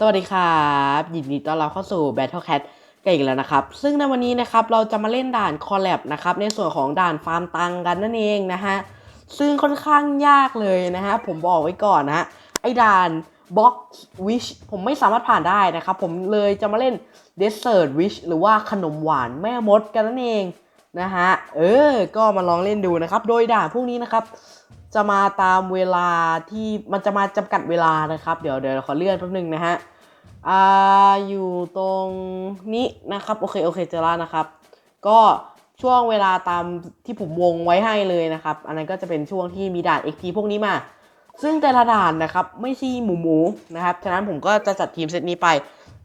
สวัสดีครับยินดีต้อนรับเข้าสู่ Battle Cat กันอีกแล้วนะครับ ซึ่งในวันนี้นะครับเราจะมาเล่นด่านคอลแลบนะครับในส่วนของด่านฟาร์มตังกันนั่นเองนะฮะซึ่งค่อนข้างยากเลยนะฮะผมบอกไว้ก่อนนะฮะไอ้ด่าน Box Wish ผมไม่สามารถผ่านได้นะครับ ผมเลยจะมาเล่น Desert Wish หรือว่าขนมหวานแม่มดกันนั่นเองนะฮะเออก็มาลองเล่นดูนะครับ โดยด่านพวกนี้นะครับ จะมาตามเวลาที่มันจะมาจำกัดเวลานะครับ เดี๋ยวเดี๋ยวขอเลื่อนแป๊บนึงนะฮะอ่าอยู่ตรงนี้นะครับโอเคโอเคเจอแล้วนะครับ ก็ช่วงเวลาตามที่ผมวงไว้ให้เลยนะครับ อันนั้นก็จะเป็นช่วงที่มีด่าน XP พวกนี้มา ซึ่งแต่ละด่านนะครับไม่ใช่หมูหมูนะครับ ฉะนั้นผมก็จะจัดทีมเซตนี้ไป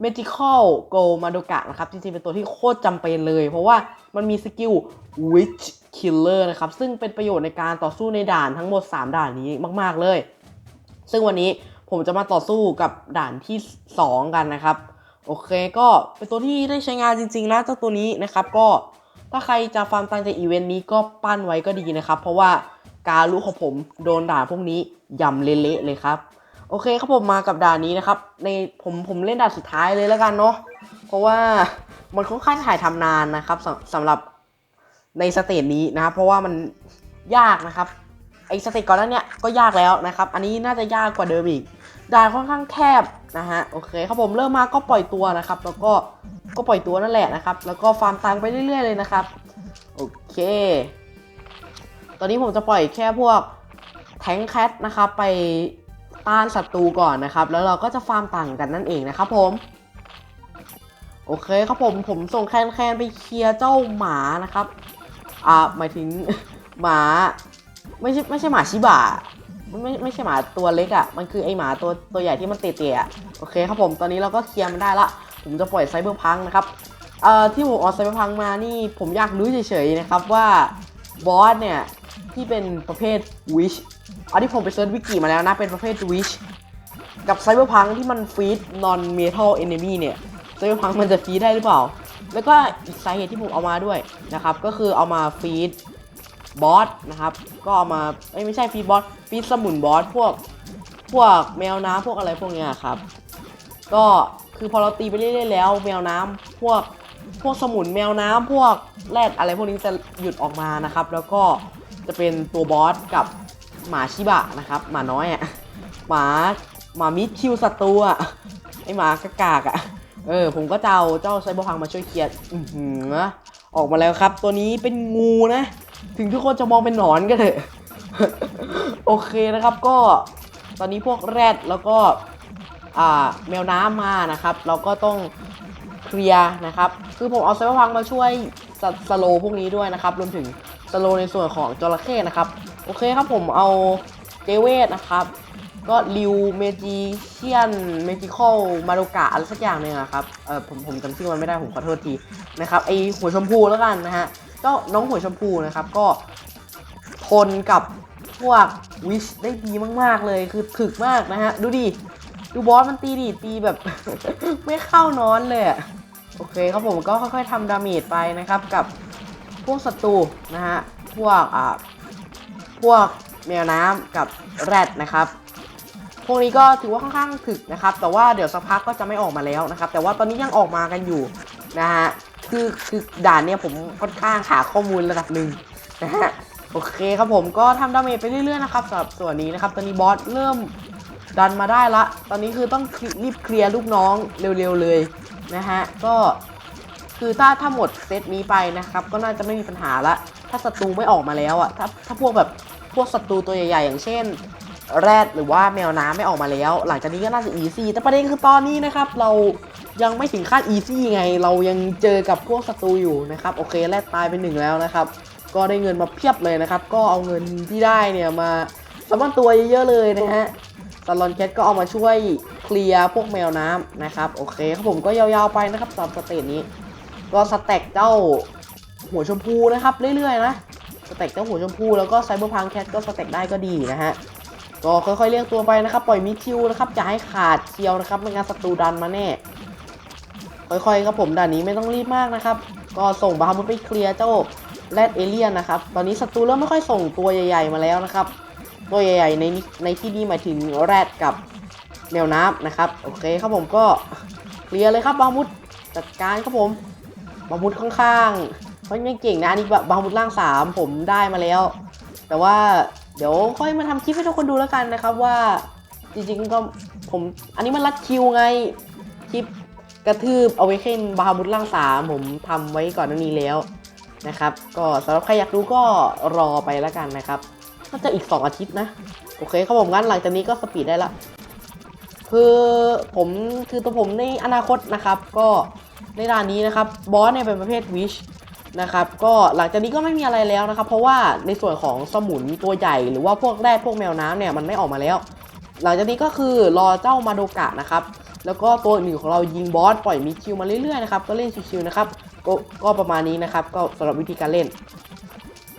Magical Go m a d o k a นะครับจริงๆเป็นตัวที่โคตรจำเป็นเลย เพราะว่ามันมีสกิล Witch Killer นะครับ ซึ่งเป็นประโยชน์ในการต่อสู้ในด่านทั้งหมด 3 ด่านนี้มาก ๆ เลย ซึ่งวันนี้ผมจะมาต่อสู้กับด่านที่ 2 กันนะครับ โอเคก็เป็นตัวที่ได้ใช้งานจริงๆแล้วเจ้าตัวนี้นะครับก็ถ้าใครจะฟาร์มตังจากอีเวนต์นี้ก็ปั้นไว้ก็ดีนะครับ เพราะว่าการรู้ของผมโดนด่านพวกนี้ยำเละๆเลยครับ โอเคครับผมมากับด่านนี้นะครับ ในผมผมเล่นด่านสุดท้ายเลยแล้วกันเนาะเพราะว่ามันค่อนข้างถ่ายทำนานนะครับสำสำหรับ ในสเตจนี้นะครับเพราะว่ามันยากนะครับไอสเตจก่อนหนั้นเนี่ยก็ยากแล้วนะครับ อันนี้น่าจะยากกว่าเดิมอีกด่านค่อนข้างแคบนะฮะโอเคครับผมเริ่มมาก็ปล่อยตัวนะครับ แล้วก็ก็ปล่อยตัวนั่นแหละนะครับ แล้วก็ฟาร์มตังค์ไปเรื่อยๆเลยนะครับโอเค ตอนนี้ผมจะปล่อยแค่พวกแทงแคทนะครับไปต้านศัตรูก่อนนะครับ แล้วเราก็จะฟาร์มตังค์กันนั่นเองนะครับผม โอเคครับผมผมส่งแคนแคนไปเคลียร์เจ้าหมานะครับ อ่าหมายถึงหมาไม่ใช่ไม่ใช่หมาชิบะไม่ไม่ใช่หมาตัวเล็กอะ่ะ มันคือไอหมาตัวตัวใหญ่ที่มันเตะๆอะโอเคครับผม ตอนนี้เราก็เคลียร์มันได้ละ ผมจะปล่อยไซเบอร์พังนะครับ เอ่อที่ผมเอาไซเบอร์พังมานี่ผมอยากรู้เฉยๆนะครับว่าบอสเนี่ยที่เป็นประเภทวิชอันที่ผมไปเซิร์ชวิกิมาแล้วนะ เป็นประเภทวิชกับไซเบอร์พังที่มันฟีดนอนเมทัลเอนเนมีเนี่ยไซเบอร์พังมันจะฟีดได้หรือเปล่า แล้วก็อีกสาเหตุที่ผมเอามาด้วยนะครับ ก็คือเอามาฟีดบอสนะครับ ก็เอามาไม่ใช่ฟีดบอสฟีดสมุนบอสพวกพวกแมวน้ำพวกอะไรพวกเนี้ยครับ ก็คือพอเราตีไปเรื่อยๆแล้ว แมวน้ำพวกพวกสมุนแมวน้ำพวกแรดอะไรพวกนี้จะหยุดออกมานะครับ แล้วก็จะเป็นตัวบอสกับหมาชิบะนะครับ หมาน้อยอะ่ะหมาหมามิดคิวศัตรูอะไอหมากากากอะ เออผมก็จะเอาเจ้าไซบอร์พังมาช่วยเคลียร์อือหือออกมาแล้วครับ ตัวนี้เป็นงูนะ ถึงทุกคนจะมองเป็นหนอนก็เถอะโอเคนะครับก็ตอนนี้พวกแรดแล้วก็อ่าแมวน้ำมานะครับ เราก็ต้องเคลียร์นะครับ คือผมเอาไซเบอร์พังมาช่วยสสโลพวกนี้ด้วยนะครับรวมถึงสโลในส่วนของจระเข้นะครับ โอเคครับผมเอาเจเวตนะครับ ก็ริวเมจิเชียนเมจิคอลมาโดกะอะไรสักอย่างหนึ่งอะครับเออผมผมจำชื่อมันไม่ได้ผมขอโทษทีนะครับไอหัวชมพูแล้วกันนะฮะก็น้องหัวชมพูนะครับก็ทนกับพวกวิชได้ดีมาก ๆ เลยคือถึกมากนะฮะ ดูดิ ดูบอสมันตีดิตีแบบ ไม่เข้านอนเลยอะโอเคครับผมก็ค่อยๆทำดาเมจไปนะครับกับพวกศัตรูนะฮะ พวกอ่าพวกแมวน้ำกับแรดนะครับ พวกนี้ก็ถือว่าค่อนข้างถึกนะครับ แต่ว่าเดี๋ยวสักพักก็จะไม่ออกมาแล้วนะครับ แต่ว่าตอนนี้ยังออกมากันอยู่นะฮะ คือคือด่านเนี่ยผมค่อนข้างหาข้อมูลระดับหนึ่งนะฮะ โอเคครับผมก็ทำดาเมจไปเรื่อยๆนะครับสำหรับส่วนนี้นะครับ ตอนนี้บอสเริ่มดันมาได้ละ ตอนนี้คือต้องรีบเคลียร์ลูกน้องเร็วๆเลยนะฮะ ก็คือถ้าถ้าหมดเซตนี้ไปนะครับ ก็น่าจะไม่มีปัญหาละ ถ้าศัตรูไม่ออกมาแล้วอะถ้าถ้าพวกแบบพวกศัตรูตัวใหญ่ๆ อย่างเช่น แรดหรือว่าแมวน้ำไม่ออกมาแล้ว หลังจากนี้ก็น่าจะอีซี่แต่ประเด็นคือตอนนี้นะครับ เรายังไม่ถึงขั้นอีซี่ไง เรายังเจอกับพวกศัตรูอยู่นะครับ โอเคแรดตายไปหนึ่งแล้วนะครับ ก็ได้เงินมาเพียบเลยนะครับ ก็เอาเงินที่ได้เนี่ยมาสำมันตัวเยอะๆเลยนะฮะซาลอนแคทก็เอามาช่วยเคลียร์พวกแมวน้ำนะครับ โอเคครับผมก็ยาวๆไปนะครับสำหรับสเตจนี้ ก็สแต็กเจ้าหัวชมพูนะครับเรื่อยๆนะสแต็กเจ้าหัวชมพูแล้วก็ไซเบอร์พังแคทก็สแต็กได้ก็ดีนะฮะ ก็ค่อยๆเรียกตัวไปนะครับ ปล่อยมิทิวนะครับอย่าให้ขาดเคียวนะครับไม่งั้นศัตรูดันมาแน่ ค่อยๆครับผมด่านนี้ไม่ต้องรีบมากนะครับ ก็ส่งบาฮามุดไปเคลียร์เจ้าแรดเอเลียนนะครับ ตอนนี้ศัตรูเริ่มไม่ค่อยส่งตัวใหญ่ ๆมาแล้วนะครับ ตัวใหญ่ๆในในที่นี้หมายถึงแรดกับแมวน้ำนะครับ โอเคครับผมก็เคลียร์เลยครับบามุดจัดการครับผมบามุดข้างๆเขายังเก่งนะอันนี้บามุดล่างสามผมได้มาแล้ว แต่ว่า เดี๋ยวค่อยมาทำคลิปให้ทุกคนดูแล้วกันนะครับว่า จริงๆก็ผมอันนี้มันรัดคิวไงคลิปกระทืบเอาไว้เข่นบามุดล่างสามผมทำไว้ก่อนหน้านี้แล้วนะครับ ก็สำหรับใครอยากดูก็รอไปแล้วกันนะครับน่าจะอีก 2 อาทิตย์นะ โอเคครับผมงั้นหลังจากนี้ก็สปีดได้ละคือผมคือตัวผมในอนาคตนะครับ ก็ในด่านนี้นะครับบอสเนี่ยเป็นประเภทวิช นะครับก็หลังจากนี้ก็ไม่มีอะไรแล้วนะครับ เพราะว่าในส่วนของสมุนตัวใหญ่ หรือว่าพวกแรดพวกแมวน้ำเนี่ยมันไม่ออกมาแล้ว หลังจากนี้ก็คือรอเจ้ามาโดกะนะครับแล้วก็ตัวอื่นของเรายิงบอสปล่อยมีคิวมาเรื่อยๆนะครับก็เล่นชิวๆนะครับก็ก็ประมาณนี้นะครับ ก็สำหรับวิธีการเล่น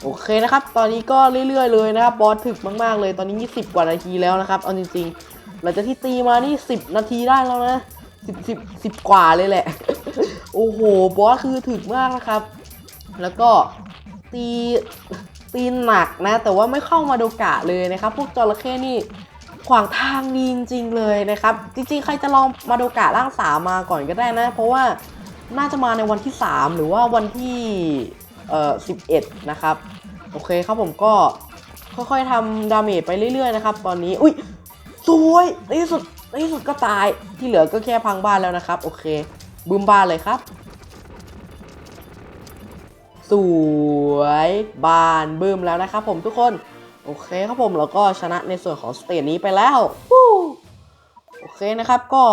โอเคนะครับ ตอนนี้ก็เรื่อย ๆ เลยนะครับบอสถึกมากๆเลยตอนนี้ 20 กว่านาทีแล้วนะครับเอาจริงๆหลังจากที่ตีมานี่ 10 นาทีได้แล้วนะ10 10 10 กว่าเลยแหละ โอ้โหบอสคือถึกมากนะครับ แล้วก็ตีตีหนักนะ แต่ว่าไม่เข้ามาโดกะเลยนะครับ พวกจระเข้นี่ขวางทางดีจริงๆเลยนะครับ จริงๆ ใครจะลองมาโดกะร่างสามมาก่อนก็ได้นะ เพราะว่าน่าจะมาในวันที่ 3 หรือว่าวันที่เอ่อ11 นะครับ โอเคครับผมก็ค่อยๆทำดาเมจไปเรื่อยๆนะครับ ตอนนี้ อุ้ยสวยในที่สุดในที่สุดก็ตายที่เหลือก็แค่พังบ้านแล้วนะครับ โอเคบึ้มบ้านเลยครับ วยบานบึ้มแล้วนะครับผมทุกคน โอเคครับผมแล้วก็ชนะในส่วนของสเตจนี้ไปแล้วโอเคนะครับก็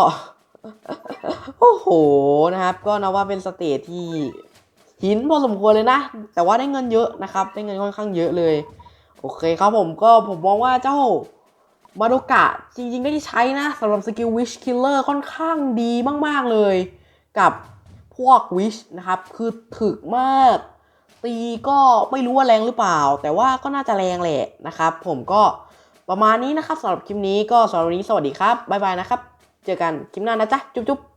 โอ้โหนะครับ ก็นับว่าเป็นสเตจที่หินพอสมควรเลยนะ แต่ว่าได้เงินเยอะนะครับ ได้เงินค่อนข้างเยอะเลย โอเคครับผมก็ผมมองว่าเจ้ามาโดกะจริงๆได้ใช้นะสำหรับสกิลวิชคิลเลอร์ค่อนข้างดีมาก ๆ เลย กับพวกวิชนะครับ คือถึกมาก ตีก็ไม่รู้ว่าแรงหรือเปล่า แต่ว่าก็น่าจะแรงแหละนะครับ ผมก็ประมาณนี้นะครับสำหรับคลิปนี้ก็สำหรับวันนี้สวัสดีครับบ๊ายบายนะครับ เจอกันคลิปหน้านะจ๊ะ จุ๊บ